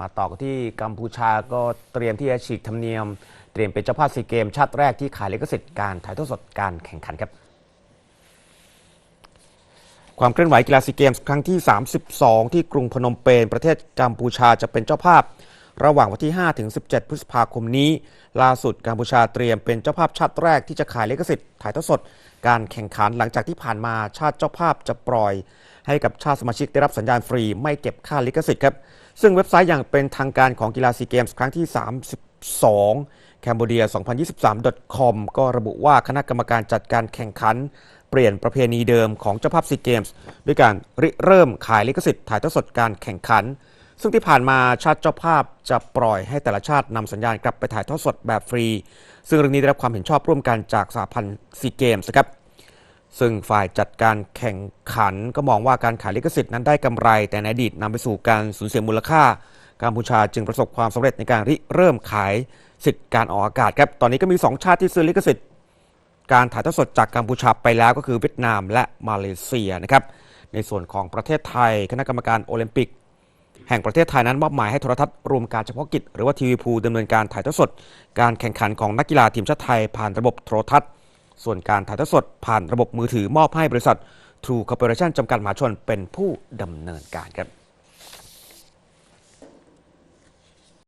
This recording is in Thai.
มาต่อกันที่กัมพูชาก็เตรียมที่จะฉีกธรรมเนียม เตรียมเป็นเจ้าภาพซีเกม ชาติแรกที่ขายลิขสิทธิ์การถ่ายทอดสดการแข่งขันครับ ความเคลื่อนไหวกีฬาซีเกมส์ครั้งที่ 32 ที่กรุงพนมเปญประเทศกัมพูชาจะเป็นเจ้าภาพ ระหว่างวันที่ 5 ถึง 17 พฤษภาคมนี้ ล่าสุดกัมพูชาเตรียมเป็นเจ้าภาพชาติแรกที่จะขายลิขสิทธิ์ถ่ายทอดสด การแข่งขันหลังจากที่ผ่านมาชาติเจ้าภาพจะปล่อย ให้กับชาติสมาชิกได้รับสัญญาณฟรีไม่เก็บค่าลิขสิทธิ์ครับซึ่งเว็บไซต์อย่างเป็นทางการของกีฬาซีเกมส์ครั้งที่ 32 Cambodia 2023 com ก็ระบุว่าคณะกรรมการจัดการแข่งขัน เปลี่ยนประเพณีเดิมของเจ้าภาพซีเกมส์ด้วยการริเริ่มขายลิขสิทธิ์ถ่ายทอดสดการแข่งขัน ซึ่งที่ผ่านมาชาติเจ้าภาพจะปล่อยให้แต่ละชาตินำสัญญาณกลับไปถ่ายทอดสดแบบฟรี ซึ่งเรื่องนี้ได้รับความเห็นชอบร่วมกันจากสหพันธ์ซีเกมส์ครับซึ่งฝ่ายจัดการแข่งขันก็มองว่าการขายลิขสิทธิ์นั้นได้กำไร แต่ในอดีตนำไปสู่การสูญเสียมูลค่ากัมพูชาจึงประสบความสำเร็จในการริเริ่มขายสิทธิ์การออกอากาศครับตอนนี้ก็มี 2 ชาติที่ซื้อลิขสิทธิ์การถ่ายทอดสดจากกัมพูชาไปแล้วก็คือเวียดนามและมาเลเซียนะครับในส่วนของประเทศไทย คณะกรรมการโอลิมปิก แห่งประเทศไทยนั้นมอบหมายให้โทรทัศน์รวมการเฉพาะกิจ หรือว่าทีวีพูดำเนินการถ่ายทอดสด การแข่งขันของนักกีฬาทีมชาติไทยผ่านระบบโทรทัศน์ ส่วนการถ่ายทอดสด ผ่านระบบมือถือมอบให้บริษัท True Corporation จำกัดมหาชนเป็นผู้ดำเนินการครับ